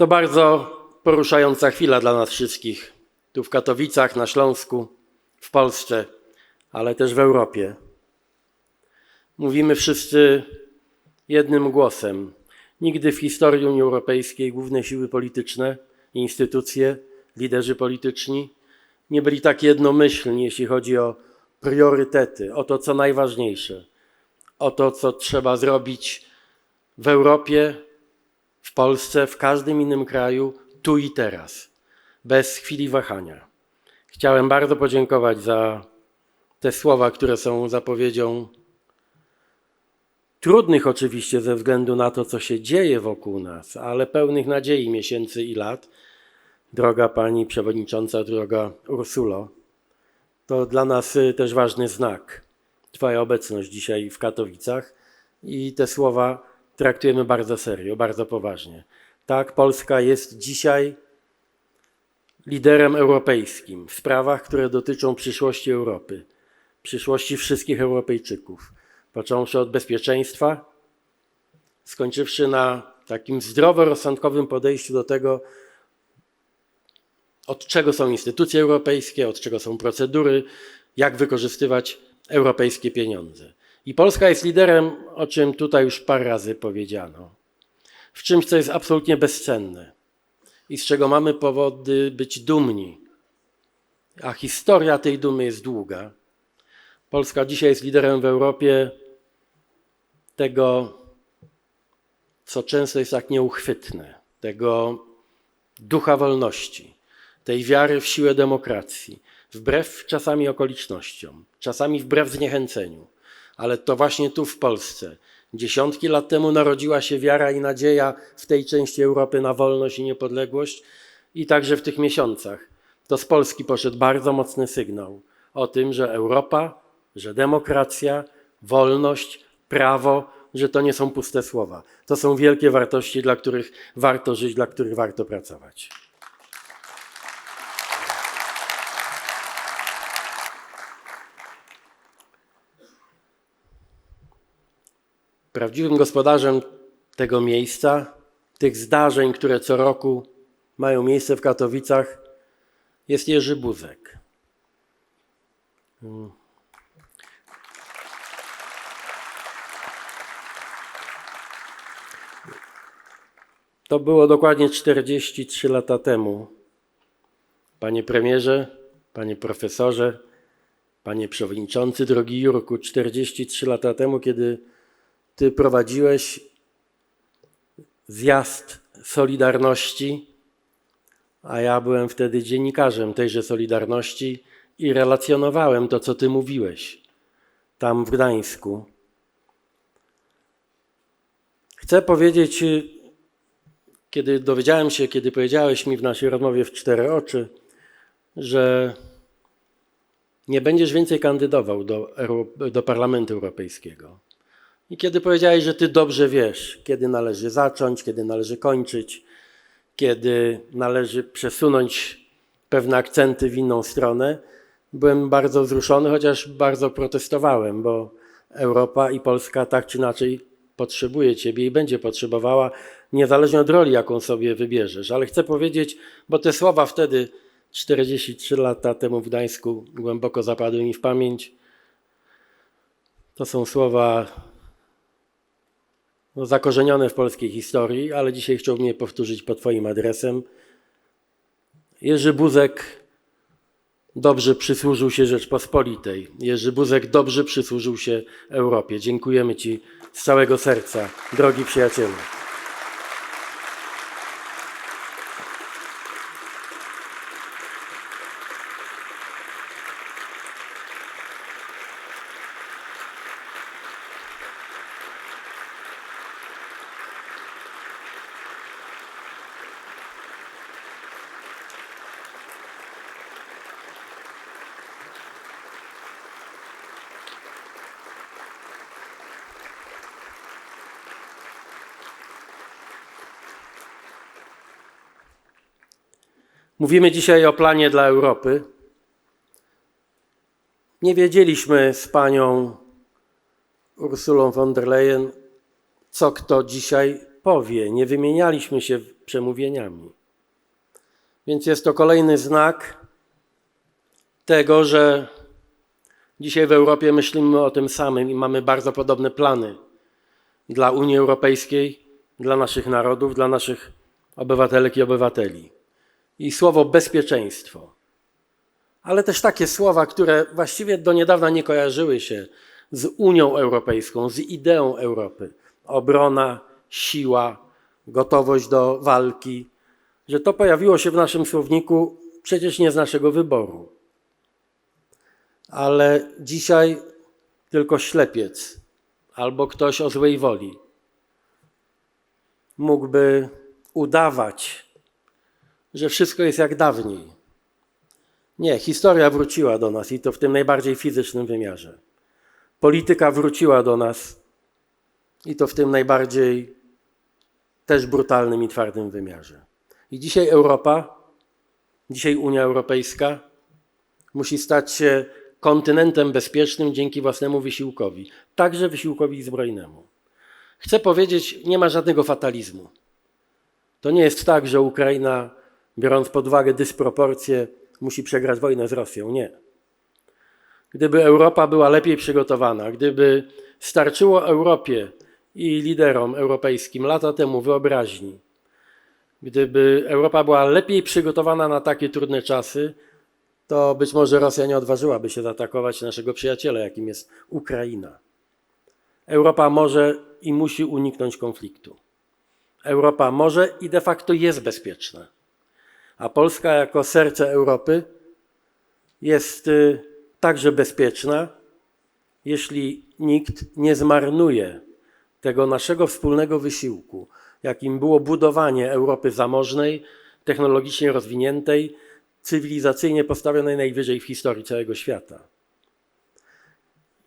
To bardzo poruszająca chwila dla nas wszystkich. Tu w Katowicach, na Śląsku, w Polsce, ale też w Europie. Mówimy wszyscy jednym głosem. Nigdy w historii Unii Europejskiej główne siły polityczne, instytucje, liderzy polityczni nie byli tak jednomyślni, jeśli chodzi o priorytety, o to, co najważniejsze, o to, co trzeba zrobić w Europie, w Polsce, w każdym innym kraju, tu i teraz, bez chwili wahania. Chciałem bardzo podziękować za te słowa, które są zapowiedzią trudnych oczywiście ze względu na to, co się dzieje wokół nas, ale pełnych nadziei miesięcy i lat. Droga Pani Przewodnicząca, droga Ursulo, to dla nas y, też ważny znak. Twoja obecność dzisiaj w Katowicach i te słowa traktujemy bardzo serio, bardzo poważnie. Tak, Polska jest dzisiaj liderem europejskim w sprawach, które dotyczą przyszłości Europy, przyszłości wszystkich Europejczyków, począwszy od bezpieczeństwa, skończywszy na takim zdroworozsądkowym podejściu do tego, od czego są instytucje europejskie, od czego są procedury, jak wykorzystywać europejskie pieniądze. I Polska jest liderem, o czym tutaj już parę razy powiedziano, w czymś, co jest absolutnie bezcenne i z czego mamy powody być dumni. A historia tej dumy jest długa. Polska dzisiaj jest liderem w Europie tego, co często jest tak nieuchwytne, tego ducha wolności, tej wiary w siłę demokracji, wbrew czasami okolicznościom, czasami wbrew zniechęceniu. Ale to właśnie tu w Polsce, dziesiątki lat temu narodziła się wiara i nadzieja w tej części Europy na wolność i niepodległość, i także w tych miesiącach. To z Polski poszedł bardzo mocny sygnał o tym, że Europa, że demokracja, wolność, prawo, że to nie są puste słowa. To są wielkie wartości, dla których warto żyć, dla których warto pracować. Prawdziwym gospodarzem tego miejsca, tych zdarzeń, które co roku mają miejsce w Katowicach, jest Jerzy Buzek. To było dokładnie 43 lata temu. Panie premierze, panie profesorze, panie przewodniczący, drogi Jurku, 43 lata temu, kiedy ty prowadziłeś zjazd Solidarności, a ja byłem wtedy dziennikarzem tejże Solidarności i relacjonowałem to, co ty mówiłeś tam w Gdańsku. Chcę powiedzieć, kiedy dowiedziałem się, kiedy powiedziałeś mi w naszej rozmowie w cztery oczy, że nie będziesz więcej kandydował do, do Parlamentu Europejskiego. I kiedy powiedziałeś, że ty dobrze wiesz, kiedy należy zacząć, kiedy należy kończyć, kiedy należy przesunąć pewne akcenty w inną stronę, byłem bardzo wzruszony, chociaż bardzo protestowałem, bo Europa i Polska tak czy inaczej potrzebuje ciebie i będzie potrzebowała, niezależnie od roli, jaką sobie wybierzesz. Ale chcę powiedzieć, bo te słowa wtedy, 43 lata temu w Gdańsku, głęboko zapadły mi w pamięć. To są słowa no, zakorzenione w polskiej historii, ale dzisiaj chciałbym je powtórzyć pod Twoim adresem. Jerzy Buzek dobrze przysłużył się Rzeczpospolitej. Jerzy Buzek dobrze przysłużył się Europie. Dziękujemy Ci z całego serca, drogi przyjacielu. Mówimy dzisiaj o planie dla Europy. Nie wiedzieliśmy z panią Ursulą von der Leyen, co kto dzisiaj powie, nie wymienialiśmy się przemówieniami. Więc jest to kolejny znak tego, że dzisiaj w Europie myślimy o tym samym i mamy bardzo podobne plany dla Unii Europejskiej, dla naszych narodów, dla naszych obywatelek i obywateli. I słowo bezpieczeństwo. Ale też takie słowa, które właściwie do niedawna nie kojarzyły się z Unią Europejską, z ideą Europy. Obrona, siła, gotowość do walki, że to pojawiło się w naszym słowniku przecież nie z naszego wyboru. Ale dzisiaj tylko ślepiec albo ktoś o złej woli mógłby udawać, że wszystko jest jak dawniej. Nie, historia wróciła do nas i to w tym najbardziej fizycznym wymiarze. Polityka wróciła do nas i to w tym najbardziej też brutalnym i twardym wymiarze. I dzisiaj Europa, dzisiaj Unia Europejska musi stać się kontynentem bezpiecznym dzięki własnemu wysiłkowi, także wysiłkowi zbrojnemu. Chcę powiedzieć, nie ma żadnego fatalizmu. To nie jest tak, że Ukraina, biorąc pod uwagę dysproporcje, musi przegrać wojnę z Rosją. Nie. Gdyby Europa była lepiej przygotowana, gdyby starczyło Europie i liderom europejskim lata temu wyobraźni, gdyby Europa była lepiej przygotowana na takie trudne czasy, to być może Rosja nie odważyłaby się zaatakować naszego przyjaciela, jakim jest Ukraina. Europa może i musi uniknąć konfliktu. Europa może i de facto jest bezpieczna. A Polska, jako serce Europy, jest y, także bezpieczna, jeśli nikt nie zmarnuje tego naszego wspólnego wysiłku, jakim było budowanie Europy zamożnej, technologicznie rozwiniętej, cywilizacyjnie postawionej najwyżej w historii całego świata.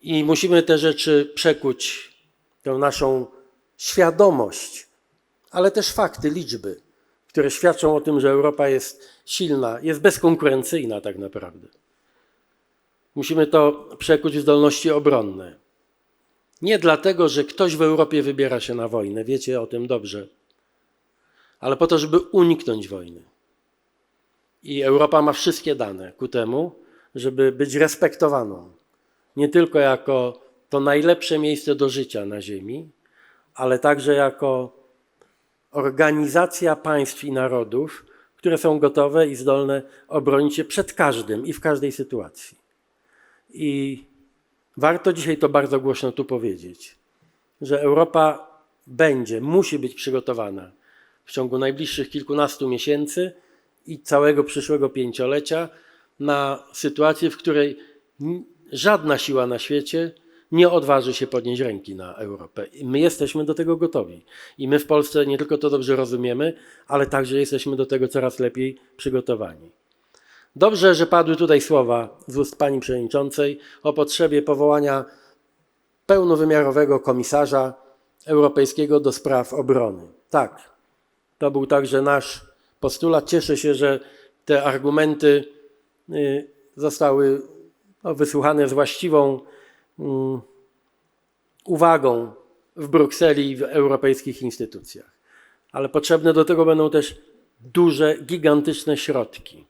I musimy te rzeczy przekuć, tę naszą świadomość, ale też fakty, liczby, które świadczą o tym, że Europa jest silna, jest bezkonkurencyjna tak naprawdę. Musimy to przekuć w zdolności obronne. Nie dlatego, że ktoś w Europie wybiera się na wojnę, wiecie o tym dobrze, ale po to, żeby uniknąć wojny. I Europa ma wszystkie dane ku temu, żeby być respektowaną. Nie tylko jako to najlepsze miejsce do życia na Ziemi, ale także jako organizacja państw i narodów, które są gotowe i zdolne obronić się przed każdym i w każdej sytuacji. I warto dzisiaj to bardzo głośno tu powiedzieć, że Europa będzie, musi być przygotowana w ciągu najbliższych kilkunastu miesięcy i całego przyszłego pięciolecia na sytuację, w której żadna siła na świecie nie odważy się podnieść ręki na Europę. I my jesteśmy do tego gotowi. I my w Polsce nie tylko to dobrze rozumiemy, ale także jesteśmy do tego coraz lepiej przygotowani. Dobrze, że padły tutaj słowa z ust pani przewodniczącej o potrzebie powołania pełnowymiarowego komisarza europejskiego do spraw obrony. Tak, to był także nasz postulat. Cieszę się, że te argumenty y, zostały no, wysłuchane z właściwą uwagą w Brukseli i w europejskich instytucjach. Ale potrzebne do tego będą też duże, gigantyczne środki.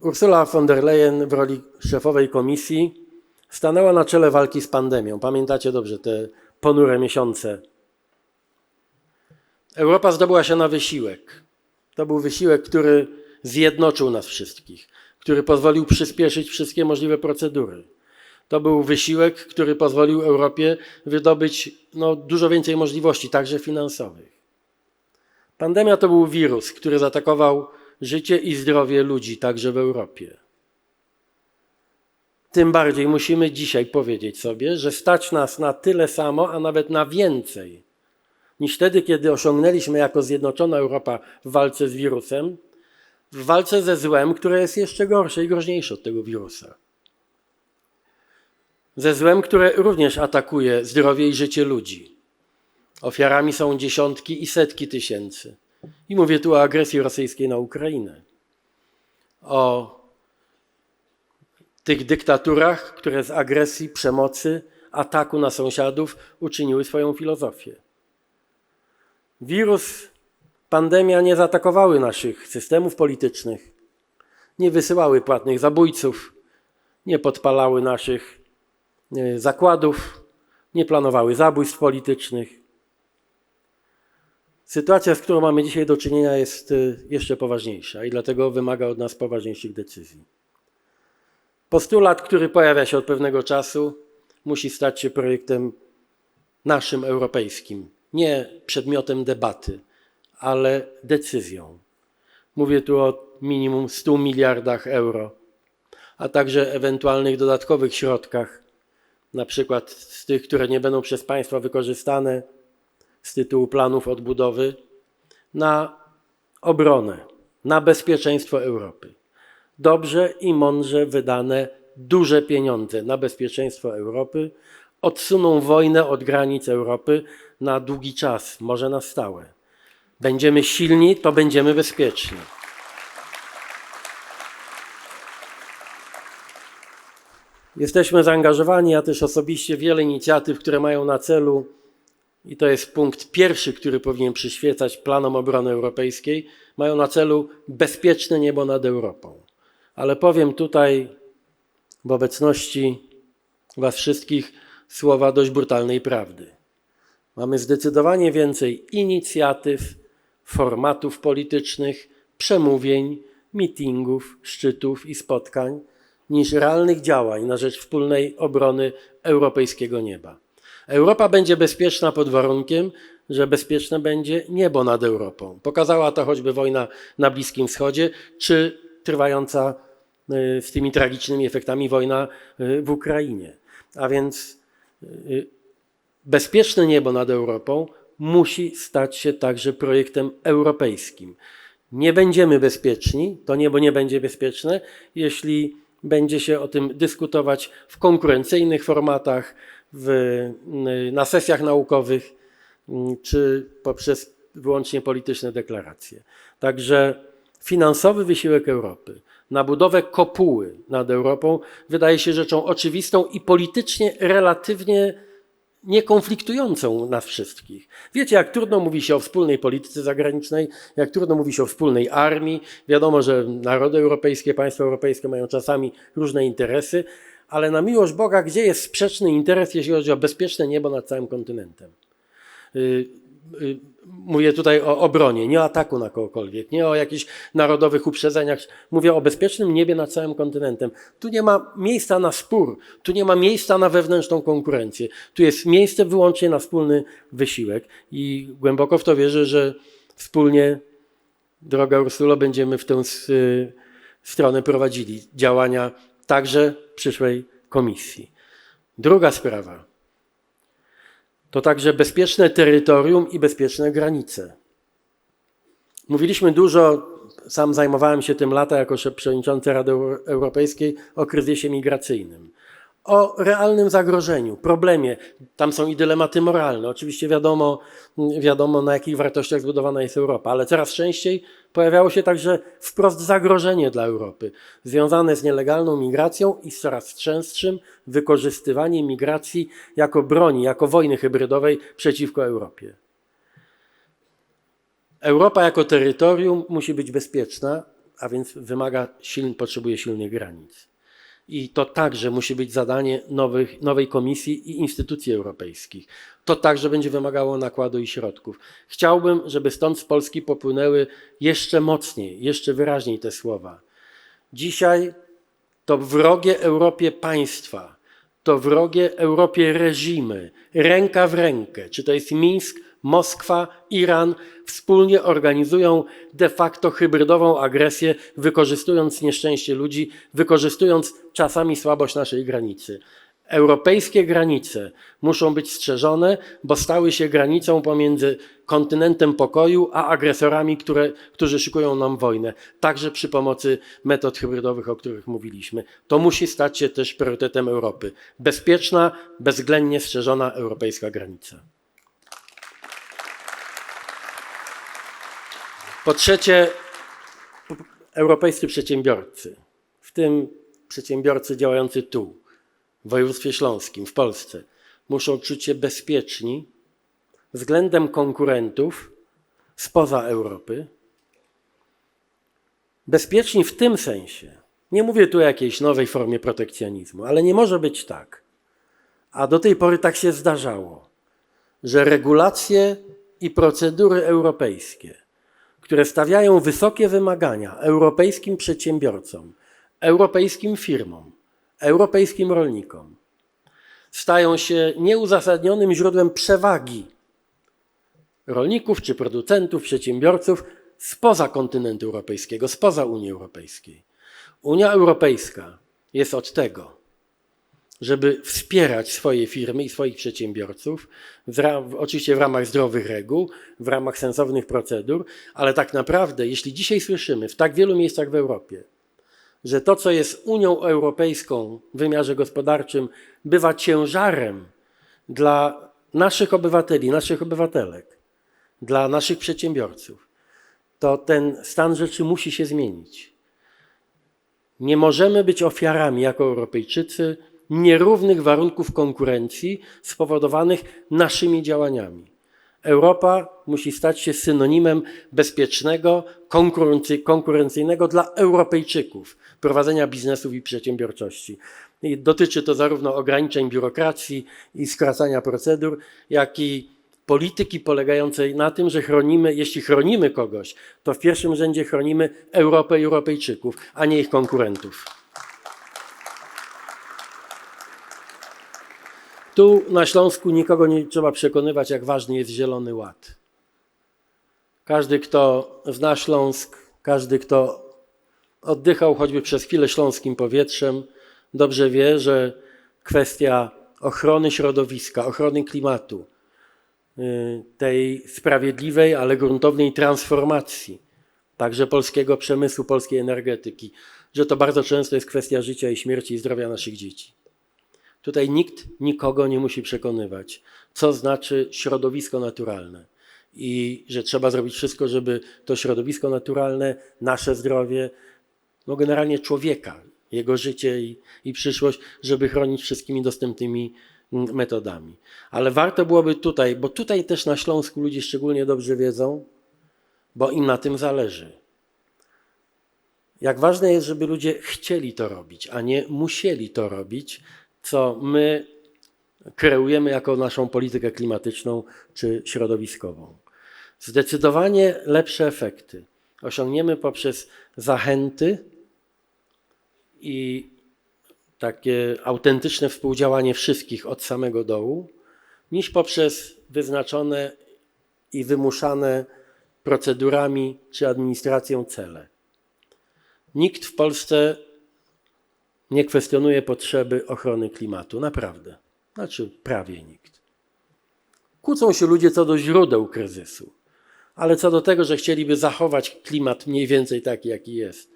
Ursula von der Leyen w roli szefowej komisji stanęła na czele walki z pandemią. Pamiętacie dobrze te ponure miesiące. Europa zdobyła się na wysiłek. To był wysiłek, który zjednoczył nas wszystkich, który pozwolił przyspieszyć wszystkie możliwe procedury. To był wysiłek, który pozwolił Europie wydobyć no, dużo więcej możliwości, także finansowych. Pandemia to był wirus, który zaatakował życie i zdrowie ludzi, także w Europie. Tym bardziej musimy dzisiaj powiedzieć sobie, że stać nas na tyle samo, a nawet na więcej, niż wtedy, kiedy osiągnęliśmy jako Zjednoczona Europa w walce z wirusem, w walce ze złem, które jest jeszcze gorsze i groźniejsze od tego wirusa. Ze złem, które również atakuje zdrowie i życie ludzi. Ofiarami są dziesiątki i setki tysięcy. I mówię tu o agresji rosyjskiej na Ukrainę. O tych dyktaturach, które z agresji, przemocy ataku na sąsiadów uczyniły swoją filozofię. Wirus, pandemia nie zaatakowały naszych systemów politycznych, nie wysyłały płatnych zabójców, nie podpalały naszych e, zakładów, nie planowały zabójstw politycznych. Sytuacja, z którą mamy dzisiaj do czynienia, jest e, jeszcze poważniejsza i dlatego wymaga od nas poważniejszych decyzji. Postulat, który pojawia się od pewnego czasu, musi stać się projektem naszym europejskim, nie przedmiotem debaty, ale decyzją. Mówię tu o minimum 100 miliardach euro, a także ewentualnych dodatkowych środkach, na przykład z tych, które nie będą przez państwa wykorzystane z tytułu planów odbudowy, na obronę, na bezpieczeństwo Europy. Dobrze i mądrze wydane duże pieniądze na bezpieczeństwo Europy odsuną wojnę od granic Europy na długi czas, może na stałe. Będziemy silni, to będziemy bezpieczni. Jesteśmy zaangażowani, ja też osobiście, w wiele inicjatyw, które mają na celu, i to jest punkt pierwszy, który powinien przyświecać planom obrony europejskiej, mają na celu bezpieczne niebo nad Europą. Ale powiem tutaj w obecności Was wszystkich słowa dość brutalnej prawdy. Mamy zdecydowanie więcej inicjatyw, formatów politycznych, przemówień, mitingów, szczytów i spotkań niż realnych działań na rzecz wspólnej obrony europejskiego nieba. Europa będzie bezpieczna pod warunkiem, że bezpieczne będzie niebo nad Europą. Pokazała to choćby wojna na Bliskim Wschodzie, czy trwająca y, z tymi tragicznymi efektami wojna y, w Ukrainie. A więc y, bezpieczne niebo nad Europą musi stać się także projektem europejskim. Nie będziemy bezpieczni, to niebo nie będzie bezpieczne, jeśli będzie się o tym dyskutować w konkurencyjnych formatach, w, na sesjach naukowych, czy poprzez wyłącznie polityczne deklaracje. Także finansowy wysiłek Europy na budowę kopuły nad Europą wydaje się rzeczą oczywistą i politycznie relatywnie niekonfliktującą nas wszystkich. Wiecie, jak trudno mówi się o wspólnej polityce zagranicznej, jak trudno mówi się o wspólnej armii. Wiadomo, że narody europejskie, państwa europejskie mają czasami różne interesy, ale na miłość Boga, gdzie jest sprzeczny interes, jeśli chodzi o bezpieczne niebo nad całym kontynentem? Y, mówię tutaj o obronie, nie o ataku na kogokolwiek, nie o jakichś narodowych uprzedzeniach. Mówię o bezpiecznym niebie nad całym kontynentem. Tu nie ma miejsca na spór, tu nie ma miejsca na wewnętrzną konkurencję. Tu jest miejsce wyłącznie na wspólny wysiłek i głęboko w to wierzę, że wspólnie, droga Ursulo, będziemy w tę y, stronę prowadzili działania także przyszłej komisji. Druga sprawa to także bezpieczne terytorium i bezpieczne granice. Mówiliśmy dużo, sam zajmowałem się tym lata jako przewodniczący Rady Europejskiej, o kryzysie migracyjnym o realnym zagrożeniu, problemie. Tam są i dylematy moralne. Oczywiście wiadomo, wiadomo, na jakich wartościach zbudowana jest Europa, ale coraz częściej pojawiało się także wprost zagrożenie dla Europy, związane z nielegalną migracją i z coraz częstszym wykorzystywaniem migracji jako broni, jako wojny hybrydowej przeciwko Europie. Europa jako terytorium musi być bezpieczna, a więc wymaga siln, potrzebuje silnych granic. I to także musi być zadanie nowych, nowej Komisji i instytucji europejskich. To także będzie wymagało nakładu i środków. Chciałbym, żeby stąd z Polski popłynęły jeszcze mocniej, jeszcze wyraźniej te słowa. Dzisiaj to wrogie Europie państwa, to wrogie Europie reżimy, ręka w rękę, czy to jest Mińsk, Moskwa, Iran wspólnie organizują de facto hybrydową agresję, wykorzystując nieszczęście ludzi, wykorzystując czasami słabość naszej granicy. Europejskie granice muszą być strzeżone, bo stały się granicą pomiędzy kontynentem pokoju a agresorami, które, którzy szykują nam wojnę, także przy pomocy metod hybrydowych, o których mówiliśmy. To musi stać się też priorytetem Europy. Bezpieczna, bezwzględnie strzeżona europejska granica. Po trzecie, europejscy przedsiębiorcy, w tym przedsiębiorcy działający tu, w województwie śląskim, w Polsce, muszą czuć się bezpieczni względem konkurentów spoza Europy. Bezpieczni w tym sensie, nie mówię tu o jakiejś nowej formie protekcjonizmu, ale nie może być tak, a do tej pory tak się zdarzało, że regulacje i procedury europejskie, które stawiają wysokie wymagania europejskim przedsiębiorcom, europejskim firmom, europejskim rolnikom, stają się nieuzasadnionym źródłem przewagi rolników czy producentów, przedsiębiorców spoza kontynentu europejskiego, spoza Unii Europejskiej. Unia Europejska jest od tego, żeby wspierać swoje firmy i swoich przedsiębiorców, w oczywiście w ramach zdrowych reguł, w ramach sensownych procedur, ale tak naprawdę, jeśli dzisiaj słyszymy w tak wielu miejscach w Europie, że to, co jest Unią Europejską w wymiarze gospodarczym, bywa ciężarem dla naszych obywateli, naszych obywatelek, dla naszych przedsiębiorców, to ten stan rzeczy musi się zmienić. Nie możemy być ofiarami jako Europejczycy nierównych warunków konkurencji spowodowanych naszymi działaniami. Europa musi stać się synonimem bezpiecznego, konkurencyjnego dla Europejczyków prowadzenia biznesów i przedsiębiorczości. I dotyczy to zarówno ograniczeń biurokracji i skracania procedur, jak i polityki polegającej na tym, że chronimy, jeśli chronimy kogoś, to w pierwszym rzędzie chronimy Europę i Europejczyków, a nie ich konkurentów. Tu na Śląsku nikogo nie trzeba przekonywać, jak ważny jest Zielony Ład. Każdy, kto zna Śląsk, każdy, kto oddychał choćby przez chwilę śląskim powietrzem, dobrze wie, że kwestia ochrony środowiska, ochrony klimatu, y, tej sprawiedliwej, ale gruntownej transformacji także polskiego przemysłu, polskiej energetyki, że to bardzo często jest kwestia życia i śmierci i zdrowia naszych dzieci. Tutaj nikt nikogo nie musi przekonywać, co znaczy środowisko naturalne i że trzeba zrobić wszystko, żeby to środowisko naturalne, nasze zdrowie, no generalnie człowieka, jego życie i, i przyszłość, żeby chronić wszystkimi dostępnymi mm, metodami. Ale warto byłoby tutaj, bo tutaj też na Śląsku ludzie szczególnie dobrze wiedzą, bo im na tym zależy. Jak ważne jest, żeby ludzie chcieli to robić, a nie musieli to robić, co my kreujemy jako naszą politykę klimatyczną czy środowiskową. Zdecydowanie lepsze efekty osiągniemy poprzez zachęty i takie autentyczne współdziałanie wszystkich od samego dołu, niż poprzez wyznaczone i wymuszane procedurami czy administracją cele. Nikt w Polsce nie kwestionuje potrzeby ochrony klimatu. Naprawdę. Znaczy, prawie nikt. Kłócą się ludzie co do źródeł kryzysu, ale co do tego, że chcieliby zachować klimat mniej więcej taki, jaki jest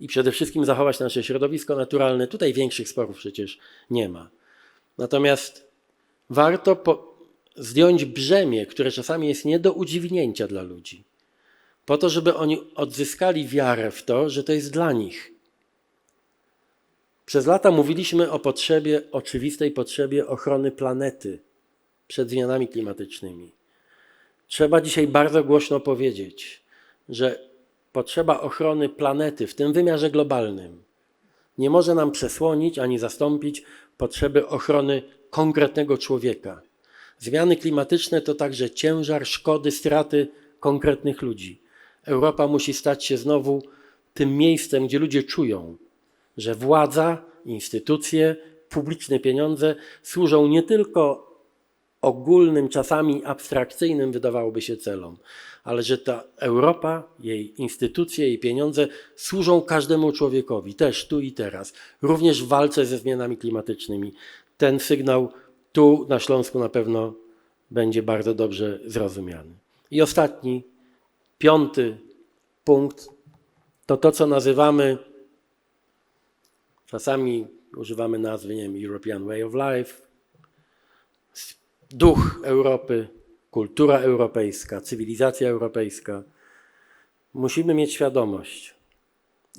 i przede wszystkim zachować nasze środowisko naturalne, tutaj większych sporów przecież nie ma. Natomiast warto po, zdjąć brzemię, które czasami jest nie do udźwignięcia dla ludzi, po to, żeby oni odzyskali wiarę w to, że to jest dla nich przez lata mówiliśmy o potrzebie, oczywistej potrzebie ochrony planety przed zmianami klimatycznymi. Trzeba dzisiaj bardzo głośno powiedzieć, że potrzeba ochrony planety w tym wymiarze globalnym nie może nam przesłonić ani zastąpić potrzeby ochrony konkretnego człowieka. Zmiany klimatyczne to także ciężar, szkody, straty konkretnych ludzi. Europa musi stać się znowu tym miejscem, gdzie ludzie czują, że władza, instytucje, publiczne pieniądze służą nie tylko ogólnym, czasami abstrakcyjnym, wydawałoby się, celom, ale że ta Europa, jej instytucje, jej pieniądze służą każdemu człowiekowi, też tu i teraz, również w walce ze zmianami klimatycznymi. Ten sygnał tu na Śląsku na pewno będzie bardzo dobrze zrozumiany. I ostatni, piąty punkt to to, co nazywamy Czasami używamy nazwy, nie wiem, European Way of Life, duch Europy, kultura europejska, cywilizacja europejska. Musimy mieć świadomość.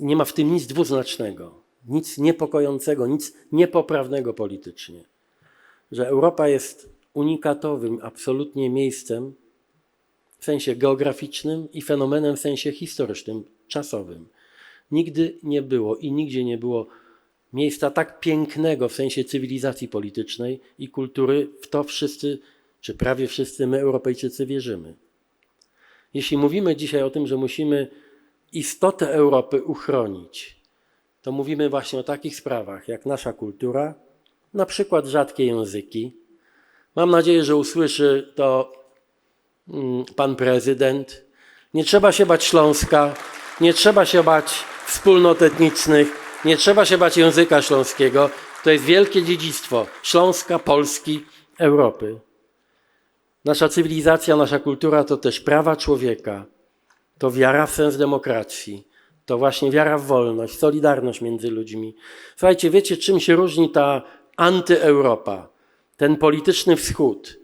Nie ma w tym nic dwuznacznego, nic niepokojącego, nic niepoprawnego politycznie. że Europa jest unikatowym absolutnie miejscem w sensie geograficznym i fenomenem w sensie historycznym, czasowym. Nigdy nie było i nigdzie nie było miejsca tak pięknego w sensie cywilizacji politycznej i kultury. W to wszyscy, czy prawie wszyscy my, Europejczycy, wierzymy. Jeśli mówimy dzisiaj o tym, że musimy istotę Europy uchronić, to mówimy właśnie o takich sprawach jak nasza kultura, na przykład rzadkie języki. Mam nadzieję, że usłyszy to mm, pan prezydent. Nie trzeba się bać Śląska, nie trzeba się bać wspólnot etnicznych, nie trzeba się bać języka śląskiego. To jest wielkie dziedzictwo Śląska, Polski, Europy. Nasza cywilizacja, nasza kultura to też prawa człowieka, to wiara w sens demokracji, to właśnie wiara w wolność, solidarność między ludźmi. Słuchajcie, wiecie, czym się różni ta antyeuropa, ten polityczny wschód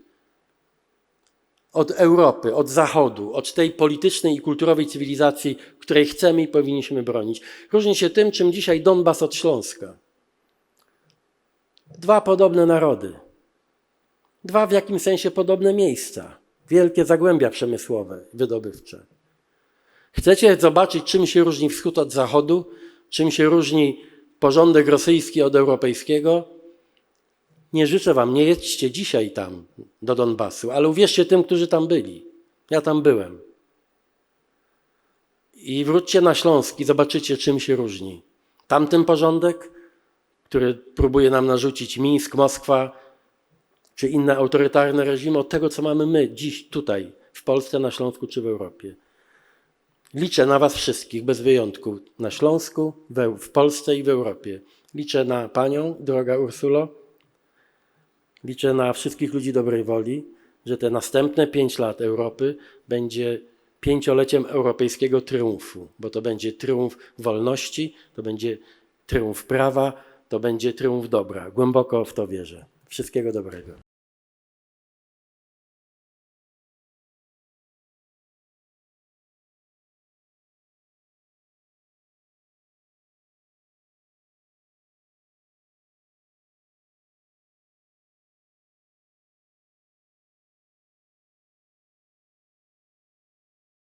od Europy, od Zachodu, od tej politycznej i kulturowej cywilizacji, której chcemy i powinniśmy bronić? Różni się tym, czym dzisiaj Donbas od Śląska. Dwa podobne narody. Dwa w jakimś sensie podobne miejsca. Wielkie zagłębia przemysłowe, wydobywcze. Chcecie zobaczyć, czym się różni wschód od zachodu? Czym się różni porządek rosyjski od europejskiego? Nie życzę wam, nie jedźcie dzisiaj tam do Donbasu, ale uwierzcie tym, którzy tam byli. Ja tam byłem. I wróćcie na Śląsk i zobaczycie, czym się różni. Tamten porządek, który próbuje nam narzucić Mińsk, Moskwa, czy inne autorytarne reżimy od tego, co mamy my dziś tutaj, w Polsce, na Śląsku czy w Europie. Liczę na Was wszystkich, bez wyjątku, na Śląsku, w Polsce i w Europie. Liczę na Panią, droga Ursulo. Liczę na wszystkich ludzi dobrej woli, że te następne pięć lat Europy będzie pięcioleciem europejskiego triumfu, bo to będzie triumf wolności, to będzie triumf prawa, to będzie triumf dobra. Głęboko w to wierzę. Wszystkiego dobrego.